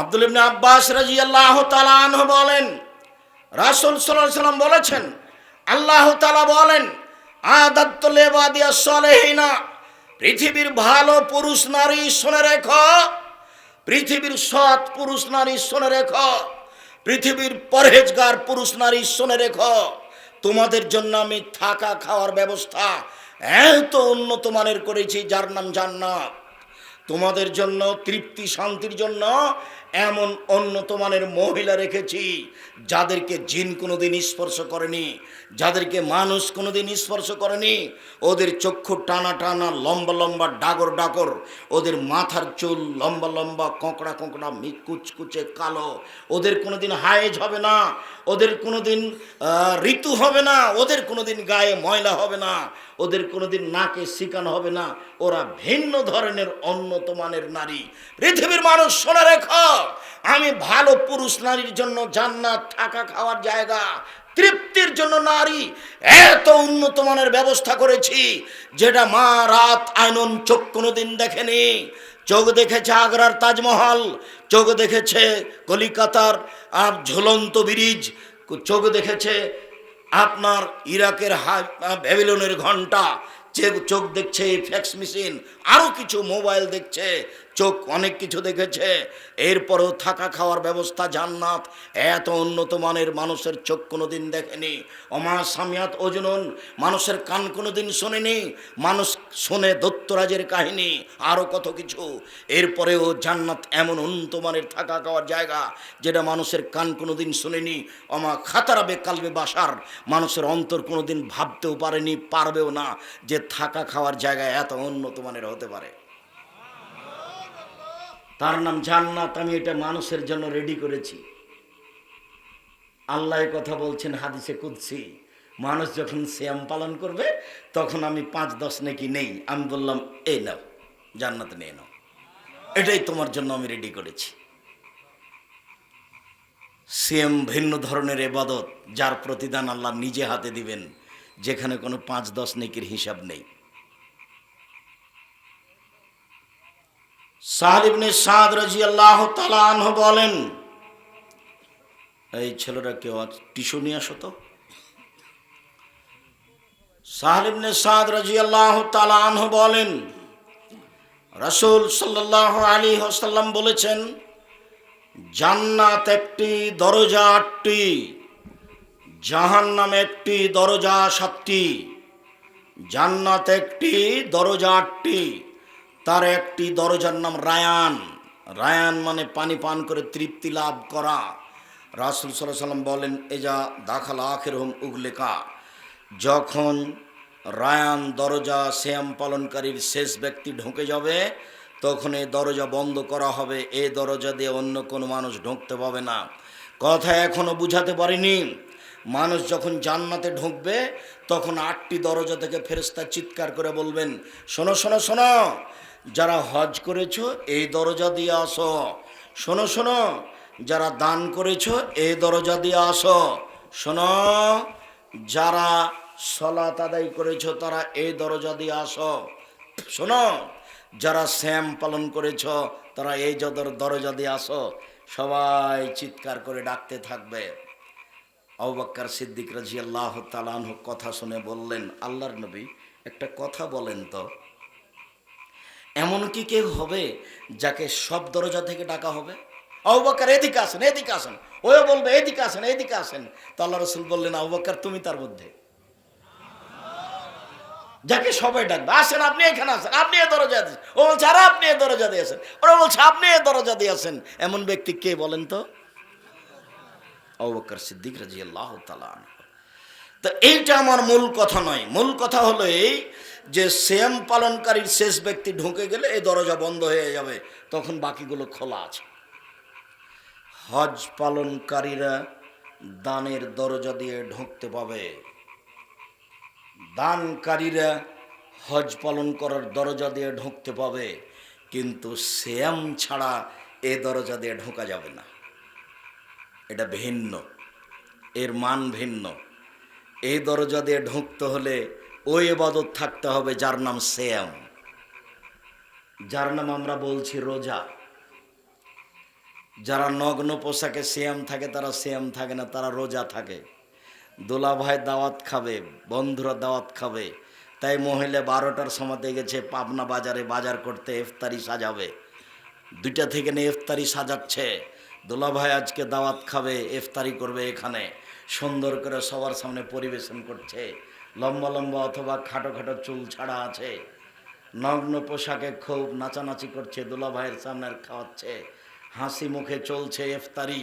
আব্দুল ইবনে আব্বাস রাজি আল্লাহ তালাহ বলেন, রাসুল সাল্লাহ সাল্লাম বলেছেন, আল্লাহ তালা বলেন আদাত্তলেবাদিয়া সলেহিনা, পৃথিবীর ভালো পুরুষ নারী শুনে রেখো, পৃথিবীর সৎ পুরুষ নারী শুনে রেখো, পৃথিবীর পরহেজগার পুরুষ নারী শুনে রেখো, তোমাদের জন্য আমি থাকা খাওয়ার ব্যবস্থা এত উন্নত মানের করেছি, যার নাম জান্নাত। তোমাদের জন্য তৃপ্তি শান্তির জন্য এমন উন্নত মানের মহিলা রেখেছি, যাদেরকে জিন কোনোদিন স্পর্শ করেনি, যাদেরকে মানুষ কোনোদিন স্পর্শ করেনি। ওদের চক্ষু টানা টানা, লম্বা লম্বা, ডাগর ডাগর, ওদের মাথার চুল লম্বা লম্বা, কোঁকড়া কোঁকড়া কুচকুচে কালো। ওদের কোনোদিন হায়েজ হবে না, ওদের কোনোদিন ঋতু হবে না, ওদের কোনোদিন গায়ে ময়লা হবে না। ওদের কোনোদিন নাকে শিকানো হবে না। ওরা ভিন্ন ধরনের উন্নত মানের নারী। পৃথিবীর মানুষ, শোনা রেখ, আমি ভালো পুরুষ নারীর জন্য জান্নাত, থাকা খাওয়ার জায়গা, তৃপ্তির জন্য নারী, এত উন্নত মানের ব্যবস্থা করেছি, যেটা মা রাত আইনন চোখ কোনোদিন দেখেনি। চোখ দেখেছে আগ্রার তাজমহল, চোখ দেখেছে কলিকাতার আর ঝুলন্ত ব্রিজ, চোখ দেখেছে আপনার ইরাকের ব্যাবিলনের ঘণ্টা চোখ দেখছে ফ্যাক্স মেশিন আরও কিছু মোবাইল দেখছে চোখ অনেক কিছু দেখেছে। এরপরেও থাকা খাওয়ার ব্যবস্থা জান্নাত। এত উন্নত মানের মানুষের চোখ কোনোদিন দেখেনি। অমা সামিয়াত ওজনন মানুষের কান কোনোদিন শোনেনি। মানুষ শোনে দত্তরাজের কাহিনী আরও কত কিছু। এরপরেও জান্নাত এমন উন্নত মানের থাকা খাওয়ার জায়গা, যেটা মানুষের কান কোনোদিন শোনেনি। অমা খাতারাবে কালবে বাসার, মানুষের অন্তর কোনোদিন ভাবতেও পারেনি, পারবেও না যে থাকা খাওয়ার জায়গা এত উন্নত মানের হতে পারে। তার নাম জান্নাত, আমি এটা মানুষের জন্য রেডি করেছি। আল্লাহ কথা বলছেন হাদিসে কুদছি মানুষ যখন শ্যাম পালন করবে, তখন আমি পাঁচ দশ নাকি নেই। আমি বললাম, এই নাও, জান্নাত নিয়ে নাও। এটাই তোমার জন্য আমি রেডি করেছি। সেম ভিন্ন ধরনের এবাদত, যার প্রতিদান আল্লাহ নিজে হাতে দিবেন, যেখানে কোনো পাঁচ দশ নেকির হিসাব নেই। সাহালিবনে সাদ রাজি আল্লাহ তালাহ বলেন, এই ছেলেরা কেউ আজ টিস্যু নিয়ে আসো তো? সাহালিবনে সাদ রাজি আল্লাহ তালাহ বলেন, রসুল সাল্লাহ আলী হাসাল্লাম বলেছেন, জান্নাত একটি দরজা আটটি, জাহান্নাম একটি দরজা সাতটি, জান্নাত একটি দরজা আটটি। তার একটি দরজার নাম রায়ান। রায়ান মানে পানি পান করে তৃপ্তি লাভ করা। রাসুল সাল্লাহ সাল্লাম বলেন, এজা দাখাল আখের হোম উগলেকা। যখন রায়ান দরজা শ্যাম পালনকারীর শেষ ব্যক্তি ঢুকে যাবে, তখন এই দরজা বন্ধ করা হবে। এই দরজা দিয়ে অন্য কোনো মানুষ ঢুকতে পাবে না। কথা এখনও বুঝাতে পারিনি। মানুষ যখন জান্নাতে ঢুকবে, তখন আটটি দরজা থেকে ফেরেস্তা চিৎকার করে বলবেন, শোনো শোনো শোনো যারা হজ করেছ, এই দরজা দিয়ে আসো। শোনো শোনো, যারা দান করেছ, এই দরজা দিয়ে আসো। শোনো, যারা সলাত আদায় করেছ, তারা এই দরজা দিয়ে আসো। শোনো, যারা শ্যাম পালন করেছ, তারা এই যদর দরজা দিয়ে আসো। সবাই চিৎকার করে ডাকতে থাকবে। আবাক্কার সিদ্দিক রাজি আল্লাহ তালানহ কথা শুনে বললেন, আল্লাহর নবী, একটা কথা বলেন তো। এমন কি কেউ হবে যাকে সব দরজা থেকে ডাকা হবে? আবাক্কার এদিকে আসেন এদিকে আসেন। ওও বলবে, এদিকে আসেন এদিকে আসেন। তো আল্লাহ রসুল বললেন আবাক্কার তুমি তার মধ্যে। যাকে সবাই ডাকবে, আসেন, আপনি এখানে আসেন, আপনি এ দরজা দিয়েছেন ও বলছে, আর আপনি এ দরজা দিয়েছেন ওরা বলছে, আপনি এ দরজা দিয়েছেন এমন ব্যক্তি কে বলেন তো? অবকর সিদ্দিক রাজি আল্লাহ তালা তো এইটা আমার মূল কথা নয়। মূল কথা হলো এই যে শ্যাম পালনকারীর শেষ ব্যক্তি ঢুকে গেলে এই দরজা বন্ধ হয়ে যাবে, তখন বাকিগুলো খোলা আছে। হজ পালনকারীরা দানের দরজা দিয়ে ঢুকতে পাবে। দানকারীরা হজ পালন করার দরজা দিয়ে ঢুকতে পাবে, কিন্তু শ্যাম ছাড়া এ দরজা দিয়ে ঢোকা যাবে না। এটা ভিন্ন, এর মান ভিন্ন। এই দরজা দিয়ে ঢুকতে হলে ওই এবাদত থাকতে হবে যার নাম শ্যাম যার নাম আমরা বলছি রোজা। যারা নগ্ন পোশাকে সিয়াম থাকে, তারা সিয়াম থাকে না, তারা রোজা থাকে। দোলা ভাই দাওয়াত খাবে, বন্ধুরা দাওয়াত খাবে। তাই মহিলা বারোটার সময়তে গেছে পাবনা বাজারে বাজার করতে ইফতারি সাজাবে। দুইটা থেকে নিয়ে ইফতারি সাজাচ্ছে। দোলা ভাই আজকে দাওয়াত খাবে, ইফতারি করবে এখানে। সুন্দর করে সবার সামনে পরিবেশন করছে। লম্বা লম্বা অথবা খাটো খাটো চুল ছাড়া আছে। নগ্ন পোশাকে খুব নাচানাচি করছে দোলা ভাইয়ের সামনে খাওয়াচ্ছে, হাসি মুখে চলছে ইফতারি।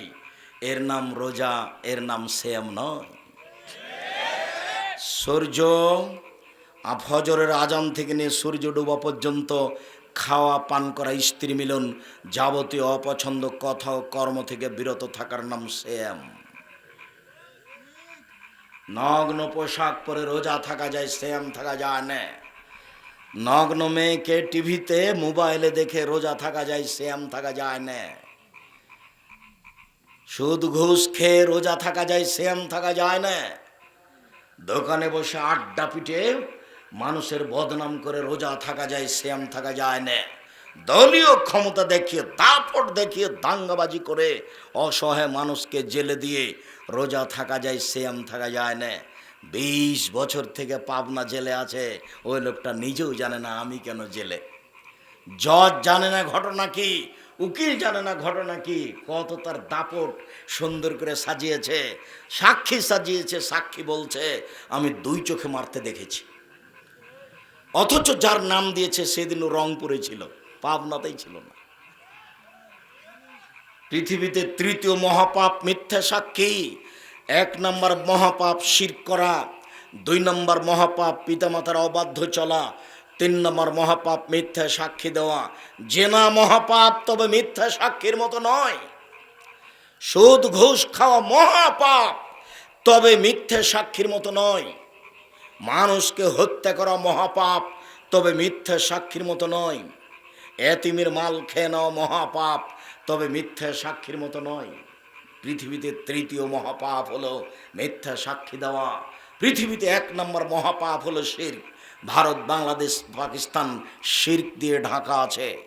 এর নাম রোজা, এর নাম সেম নয়। সূর্য ফজরের আজান থেকে নিয়ে সূর্য ডুবা পর্যন্ত খাওয়া, পান করা, স্ত্রী মিলন যাবতীয় অপছন্দ, কথা কর্ম থেকে বিরত থাকার নাম সেম নগ্ন পোশাক পরে রোজা থাকা যায়, শ্যাম থাকা যায় না। নগ্ন মেয়েকে টিভিতে, মোবাইলে দেখে রোজা থাকা যায়, শ্যাম থাকা যায় না। সুদ ঘুষ খেয়ে রোজা থাকা যায়, শ্যাম থাকা যায় না। দোকানে বসে আড্ডা পিটে মানুষের বদনাম করে রোজা থাকা যায়, শ্যাম থাকা যায় না। দলীয় ক্ষমতা দেখিয়ে, দাপট দেখিয়ে দাঙ্গাবাজি করে অসহায় মানুষকে জেলে দিয়ে রোজা থাকা যায় শ্যাম থাকা যায় না। বিশ বছর থেকে পাবনা জেলে আছে, ওই লোকটা নিজেও জানে না আমি কেন জেলে। জজ জানে না ঘটনা কি, উকিল জানে না ঘটনা কি, কত তার দাপট সুন্দর করে সাজিয়েছে, সাক্ষী সাজিয়েছে, সাক্ষী বলছে, আমি দুই চোখে মারতে দেখেছি। অথচ যার নাম দিয়েছে সেদিন ও রংপুরে ছিল। পাবনাতেই ছিল না। পৃথিবীতে তৃতীয় মহাপাপ মিথ্যা সাক্ষী, এক নম্বর মহাপাপ শির করা, দুই নম্বর মহাপাপ পিতামাতার অবাধ্য চলা, তিন নম্বর মহাপাপ মিথ্যা সাক্ষী দেওয়া। জেনা মহাপাপ, তবে মিথ্যা সাক্ষীর মতো নয়। সুদ, ঘুষ খাওয়া মহাপাপ, তবে মিথ্যা সাক্ষীর মতো নয়। মানুষকে হত্যা করা মহাপাপ, তবে মিথ্যা সাক্ষীর মতো নয়। এতিমের মাল খেয়ে নেওয়া মহাপাপ। তবে মিথ্যা সাক্ষীর মতো নয়। পৃথিবীতে তৃতীয় মহাপাপ হলো মিথ্যা সাক্ষী দেওয়া। পৃথিবীতে এক নম্বর মহাপাপ হলো শির্ক। ভারত, বাংলাদেশ, পাকিস্তান শির্ক দিয়ে ঢাকা আছে।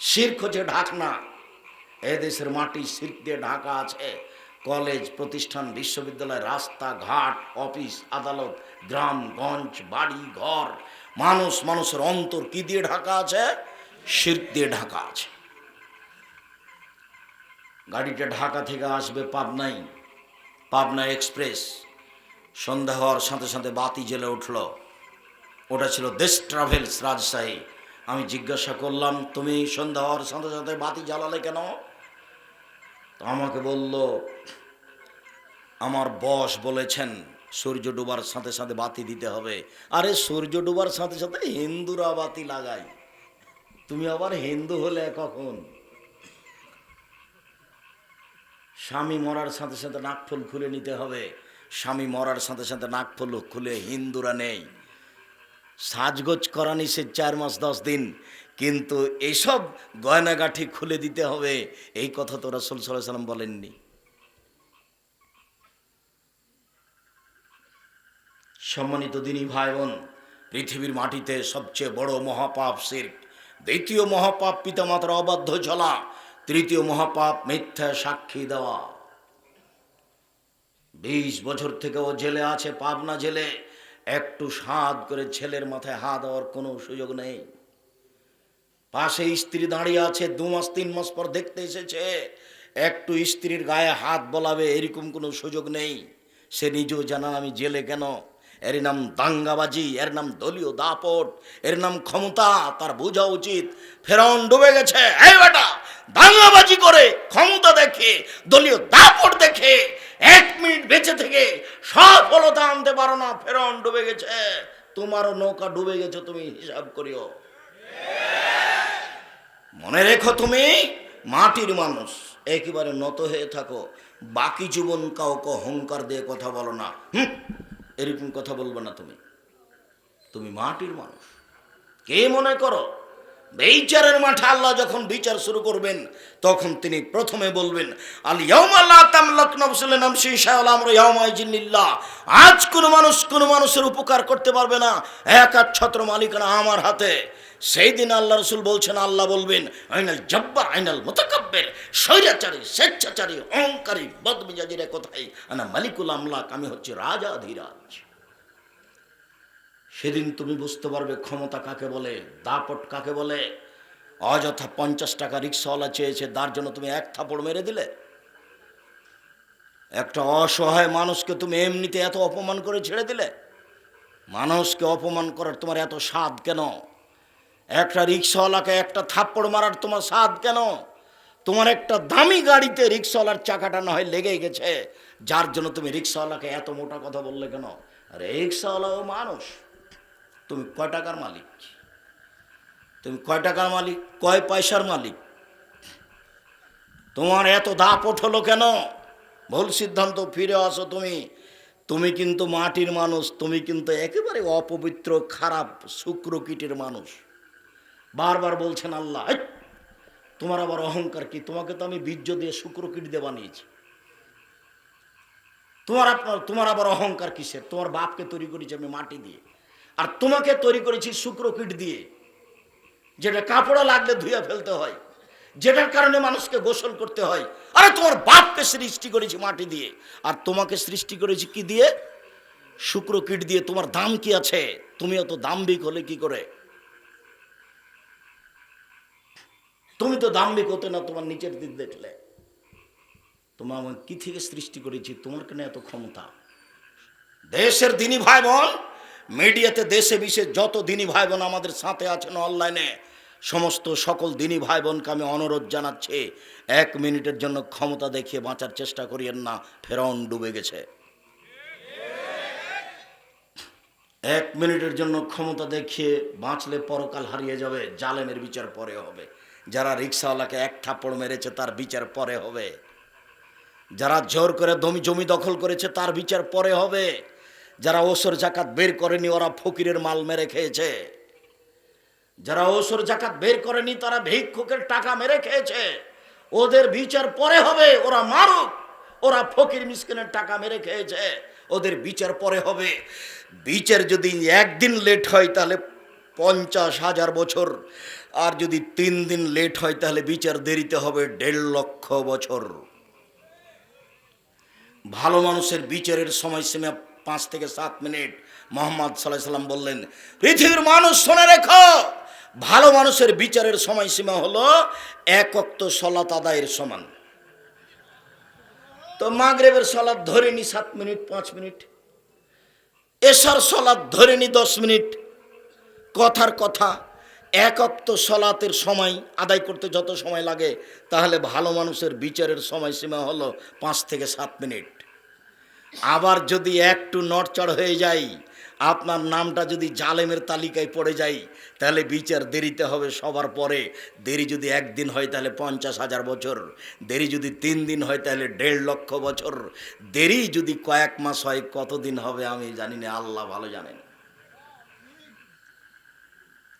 শির্ক হচ্ছে ঢাকনা। এ দেশের মাটি শির্ক দিয়ে ঢাকা আছে। কলেজ, প্রতিষ্ঠান, বিশ্ববিদ্যালয় রাস্তা ঘাট অফিস, আদালত, গ্রাম, গঞ্জ, বাড়ি, ঘর, মানুষ, মানুষের অন্তর কি দিয়ে ঢাকা আছে? শির্ক দিয়ে ঢাকা আছে। গাড়িটা ঢাকা থেকে আসবে পাবনাই পাবনা এক্সপ্রেস। সন্ধ্যা হওয়ার সাথে সাথে বাতি জ্বলে উঠল। ওটা ছিল দেশ ট্রাভেলস রাজশাহী। আমি জিজ্ঞাসা করলাম, তুমি সন্ধ্যা হওয়ার সাথে সাথে বাতি জ্বালালে কেন? আমাকে বলল, আমার বস বলেছেন সূর্য ডুবার সাথে সাথে বাতি দিতে হবে। আরে, সূর্য ডুবার সাথে সাথে হিন্দুরা বাতি লাগায়। তুমি আবার হিন্দু হলে কখন? স্বামী মরার সাথে সাথে নাকফুল খুলে নিতে হবে। স্বামী মরার সাথে সাথে নাকফুল খুলে হিন্দুরা নেই। সাজগোজ করা নিষেধ চার মাস, দশ দিন। কিন্তু এইসব গয়নাগাঠি খুলে দিতে হবে। এই কথা তো রাসুল সাল্লাহ সাল্লাম বলেননি। সম্মানিত দিনী ভাই বোন পৃথিবীর মাটিতে সবচেয়ে বড় মহাপাপ শির্ক, দ্বিতীয় মহাপাপ পিতামাতার অবাধ্য চলা তৃতীয় মহাপাপ মিথ্যা সাক্ষী দেওয়া। বিশ বছর থেকে ও জেলে আছে, পাবনা জেলে। একটু স্বাদ করে ছেলের মাথায় হাত দেওয়ার কোনো সুযোগ নেই। পাশে স্ত্রী দাঁড়িয়ে আছে, দু মাস, তিন মাস পর দেখতে এসেছে। একটু স্ত্রীর গায়ে হাত বলাবে এরকম কোনো সুযোগ নেই। সে নিজেও জানা আমি জেলে কেন? এর নাম দাঙ্গাবাজি, এর নাম দলীয় দাপট, এর নাম ক্ষমতা, তার বোঝা উচিত। ফেরাউন ডুবে গেছে। দাঙ্গাবাজি করে ক্ষমতা দেখে, দলীয় দাপট দেখে, এক মিনিট বেঁচে থেকে সফলতা আনতে পারো না, ফেরাউন ডুবে গেছে। তোমারও নৌকা ডুবে গেছে, তুমি হিসাব করিও। মনে রেখো তুমি, মাটির মানুষ, একেবারে নত হয়ে থাকো। বাকি জীবন কাউকে অহংকার দিয়ে কথা বলো না। হুম, এরকম কথা বলবে না তুমি। তুমি মাটির মানুষ। কে মনে করো, বিচারের মাঠে আল্লাহ যখন বিচার শুরু করবেন, তখন তিনি প্রথমে বলবেন আজ কোনো মানুষ কোনো মানুষের উপকার করতে পারবে না। এক আর ছত্র মালিকানা আমার হাতে। সেই দিন আল্লাহ রসুল বলছেন, আল্লাহ বলবেন, আইনাল জব্বার আইনাল মোতাকাব্বের, স্বৈরাচারী, স্বেচ্ছাচারী, অহংকারী, বদমিজাজিরা কোথায়? আনা মালিকুল আমলাক, আমি হচ্ছে রাজা, ধীরাজ। সেদিন তুমি বুঝতে পারবে ক্ষমতা কাকে বলে, দাপট কাকে বলে। অযথা পঞ্চাশ টাকা রিক্সাওয়ালা চেয়েছে, তার জন্য তুমি এক থাপড় মেরে দিলে। একটা অসহায় মানুষকে তুমি এমনিতে এত অপমান করে ছেড়ে দিলে? মানুষকে অপমান করার তোমার এত স্বাদ কেন? একটা রিক্সাওয়ালাকে একটা থাপ্পড় মারার তোমার স্বাদ কেন? তোমার একটা দামি গাড়িতে রিক্সাওয়ালার চাকাটা না হয় লেগে গেছে। যার জন্য তুমি রিক্সাওয়ালাকে এত মোটা কথা বললে কেন? রিক্সাওয়ালাও মানুষ। তুমি কয় টাকার মালিক? তুমি কয় টাকার মালিক? কয় পয়সার মালিক? তোমার এত দাপট হলো কেন? ভুল সিদ্ধান্ত, ফিরে আসো তুমি। তুমি কিন্তু মাটির মানুষ, তুমি কিন্তু একেবারে অপবিত্র, খারাপ শুক্রকীটের মানুষ। বারবার বলছেন আল্লাহ তোমার আবার অহংকার কি? তোমাকে তো আমি বীর্য দিয়ে শুক্রকীট দিয়ে বানিয়েছি। তোমার আপ- তোমার আবার অহংকার কিসের? তোমার বাপকে তৈরি করেছি আমি মাটি দিয়ে। আর তোমাকে তৈরি করেছি শুক্রকীট দিয়ে। যেটা কাপড়া লাগলে ধুয়ে ফেলতে হয়। যেটার কারণে মানুষকে গোসল করতে হয়। আরে তোমার বাপকে সৃষ্টি করেছি মাটি দিয়ে। আর তোমাকে সৃষ্টি করেছি কি দিয়ে? শুক্র কিট দিয়ে। তোমার দাম কি আছে? তুমি অত দাম্বিক হলে কি করে? তুমি তো দাম্বিক হতে না, তোমার নিচের দিক দেখলে। তোমার আমি কি থেকে সৃষ্টি করেছি? তোমার কেন এত ক্ষমতা? দেশের দিনী ভাই বোন মিডিয়াতে দেশে বিশে যত দিনী ভাই বোন আমাদের সাথে আছেন অনলাইনে, সমস্ত সকল দিনী ভাই বোনকে আমি অনুরোধ জানাচ্ছি, এক মিনিটের জন্য ক্ষমতা দেখিয়ে বাঁচার চেষ্টা করিয়েন না ফেরন ডুবে গেছে। এক মিনিটের জন্য ক্ষমতা দেখিয়ে বাঁচলে পরকাল হারিয়ে যাবে, জালেমের বিচার পরে হবে। যারা রিক্সাওয়ালাকে এক থাপ্পড় মেরেছে, তার বিচার পরে হবে। যারা জোর করে জমি জমি দখল করেছে, তার বিচার পরে হবে। যারা ওসর জাকাত বের করেনি, ওরা ফকিরের মাল মেরে খেয়েছে। যারা ওসর জাকাত বের করেনি, তারা ভিক্ষুকের টাকা মেরে খেয়েছে। ওদের বিচার পরে হবে, ওরা মারুক, ওরা ফকির মিসকিনের টাকা মেরে খেয়েছে। ওদের বিচার পরে হবে। বিচার যদি একদিন লেট হয়, তাহলে পঞ্চাশ হাজার বছর। আর যদি তিন দিন লেট হয়, তাহলে বিচার দেরিতে হবে দেড় লক্ষ বছর। ভালো মানুষের বিচারের সময়সীমা পাঁচ থেকে সাত মিনিট। মোহাম্মদ সাল্লাহ সাল্লাম বললেন, পৃথিবীর মানুষ শুনে রেখো, ভালো মানুষের বিচারের সময়সীমা হলো এক অক্ত সলাত আদায়ের সমান। তো মাগরেবের সলাদ ধরে নি সাত মিনিট, পাঁচ মিনিট। এসার সলাদ ধরে নি দশ মিনিট। কথার কথা, এক অক্ত সলাতের সময় আদায় করতে যত সময় লাগে, তাহলে ভালো মানুষের বিচারের সময়সীমা হলো পাঁচ থেকে সাত মিনিট। আবার যদি একটু নড়চড় হয়ে যায় আপনার নামটা যদি জালেমের তালিকায় পড়ে যাই, তাহলে বিচার দেরিতে হবে সবার পরে। দেরি যদি একদিন হয়, তাহলে পঞ্চাশ হাজার বছর। দেরি যদি তিন দিন হয়, তাহলে দেড় লক্ষ বছর। দেরি যদি কয়েক মাস হয়, কতদিন হবে আমি জানি না, আল্লাহ ভালো জানেন।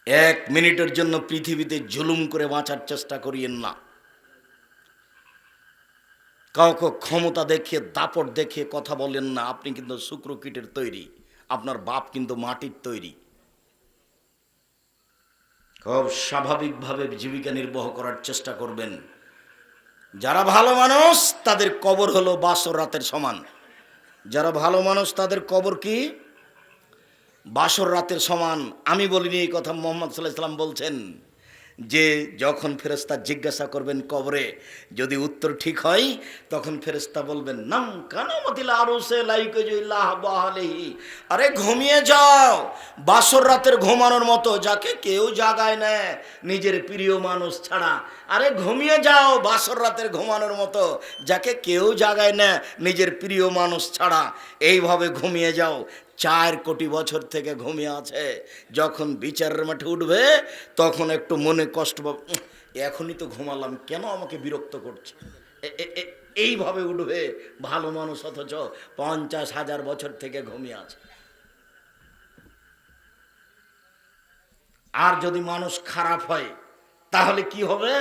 এক মিনিটের জন্য পৃথিবীতে জুলুম করে বাঁচার চেষ্টা করিয়েন না। কাউকে ক্ষমতা দেখিয়ে, দাপট দেখিয়ে কথা বলেন না। আপনি কিন্তু শুক্রকীটের তৈরি। আপনার বাপ কিন্তু মাটির তৈরি। খুব স্বাভাবিকভাবে জীবিকা নির্বাহ করার চেষ্টা করবেন। যারা ভালো মানুষ, তাদের কবর হলো বাসর রাতের সমান। যারা ভালো মানুষ, তাদের কবর কি? বাসর রাতের সমান আমি বলিনি এই কথা মোহাম্মদ সাল্লাহ বলছেন যে যখন ফেরেস্তা জিজ্ঞাসা করবেন কবরে, যদি উত্তর ঠিক হয়, তখন ফেরেস্তা বলবেন, নাম কানামতিল আরও সে লাইকেহি আরে ঘুমিয়ে যাও। বাসর রাতের ঘুমানোর মতো যাকে কেউ জাগায় না, নিজের প্রিয় মানুষ ছাড়া। আরে ঘুমিয়ে যাও বাসর রাতের ঘুমানোর মতো যাকে কেউ জাগায় না, নিজের প্রিয় মানুষ ছাড়া। এইভাবে ঘুমিয়ে যাও। চার কোটি বছর থেকে ঘুমিয়ে আছে। যখন বিচারের মাঠে উঠবে, তখন একটু মনে কষ্ট পাবে এখনই তো ঘুমালাম, কেন আমাকে বিরক্ত করছে? এইভাবে উঠবে, ভালো মানুষ অথচ পঞ্চাশ হাজার বছর থেকে ঘুমিয়ে আছে। আর যদি মানুষ খারাপ হয়, তাহলে কি হবে?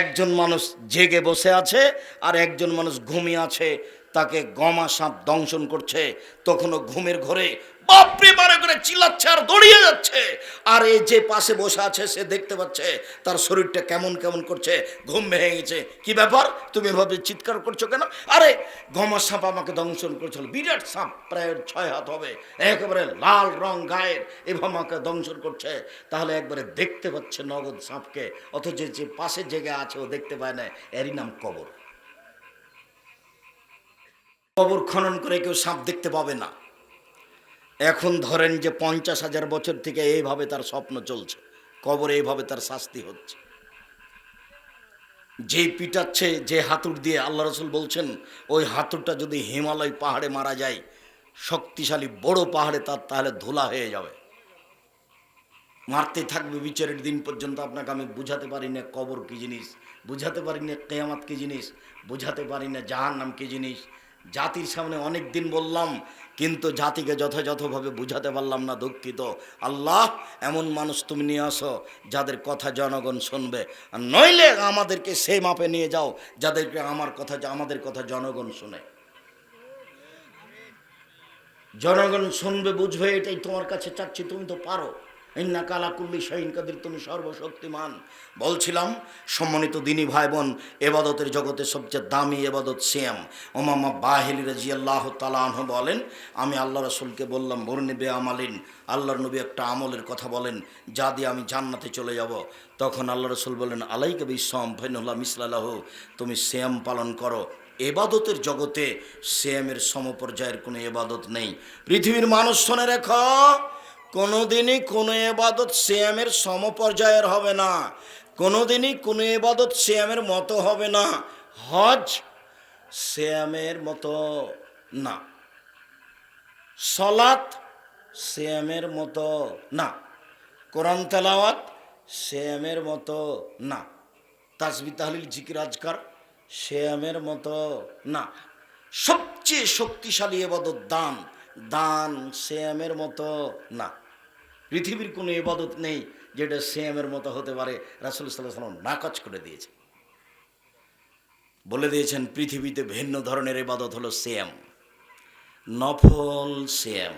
একজন মানুষ জেগে বসে আছে, আর একজন মানুষ ঘুমিয়ে আছে। তাকে গমা সাপ দংশন করছে, তখনও ঘুমের ঘরে বাপরে বারে করে চিল্লাচ্ছে আর দড়িয়ে যাচ্ছে। আর এই যে পাশে বসে আছে, সে দেখতে পাচ্ছে তার শরীরটা কেমন কেমন করছে, ঘুম ভেঙে গেছে। কি ব্যাপার? তুমি এভাবে চিৎকার করছ কেন? আরে, গমা সাপ আমাকে দংশন করছিল বিরাট সাপ, প্রায় ছয় হাত হবে, একেবারে লাল রং গায়ের, এভাবে আমাকে দংশন করছে। তাহলে একবারে দেখতে পাচ্ছে নগদ সাপকে, অথচ যে পাশে জেগে আছে, ও দেখতে পায় না, এরই নাম কবর। কবর খনন করে কেউ সাপ দেখতে পাবে না। এখন ধরেন যে পঞ্চাশ হাজার বছর থেকে এইভাবে তার স্বপ্ন চলছে, কবর এইভাবে তার শাস্তি হচ্ছে। যে পিটাচ্ছে, যে হাতুর দিয়ে আল্লাহ রসুল বলছেন, ওই হাতুরটা যদি হিমালয় পাহাড়ে মারা যায়, শক্তিশালী বড় পাহাড়ে তার তাহলে ধুলা হয়ে যাবে। মারতে থাকবে বিচারের দিন পর্যন্ত, আপনাকে আমি বুঝাতে পারি না কবর কী জিনিস, বুঝাতে পারি না কেয়ামাত কী জিনিস, বুঝাতে পারি না জাহান নাম কী জিনিস জাতির সামনে অনেক দিন বললাম, কিন্তু জাতিকে যথাযথভাবে বুঝাতে পারলাম না, দুঃখিত। আল্লাহ, এমন মানুষ তুমি নিয়ে আসো, যাদের কথা জনগণ শুনবে। আর নইলে আমাদেরকে সেই মাপে নিয়ে যাও, যাদেরকে আমার কথা আমাদের কথা জনগণ শুনে। জনগণ শুনবে, বুঝবে, এটাই তোমার কাছে চাচ্ছি, তুমি তো পারো। ইন্না কালা কুল্লি শাহিন কাদির, তুমি সর্বশক্তিমান। বলছিলাম, সম্মানিত দিনী ভাই বোন এবাদতের জগতে সবচেয়ে দামি এবাদত সিয়াম। ওমামা বাহিলি রাজি আল্লাহ তালাহ বলেন, আমি আল্লাহ রসুলকে বললাম বর্ণিবে আমালিন আল্লাহর নবী একটা আমলের কথা বলেন, যা দিয়ে আমি জান্নাতে চলে যাব। তখন আল্লাহ রসুল বললেন আলাইকে বিশ্বম ফৈনুল্লাহ মিসলাল্লাহ তুমি শ্যাম পালন করো। এবাদতের জগতে শ্যামের সমপর্যায়ের কোনো এবাদত নেই। পৃথিবীর মানুষ শোনে রেখো কোনোদিনই কোনো এবাদত শ্যামের সমপর্যায়ের হবে না। কোনোদিনই কোনো এবাদত শ্যামের মতো হবে না। হজ শ্যামের মতো না। সলাত শ্যামের মতো না। কোরআন তেলাওয়াত শ্যামের মতো না। তাসবি তাহলিল জিকির আজকার শ্যামের মতো না। সবচেয়ে শক্তিশালী এবাদত দান। দান শ্যামের মতো না। পৃথিবীর কোনো ইবাদত নেই যেটা সেমের মতো হতে পারে, রাসুল সাল্লাহ সাল্লাম নাকচ করে দিয়েছে বলে দিয়েছেন, পৃথিবীতে ভিন্ন ধরনের এবাদত হলো সেম নফল শ্যাম।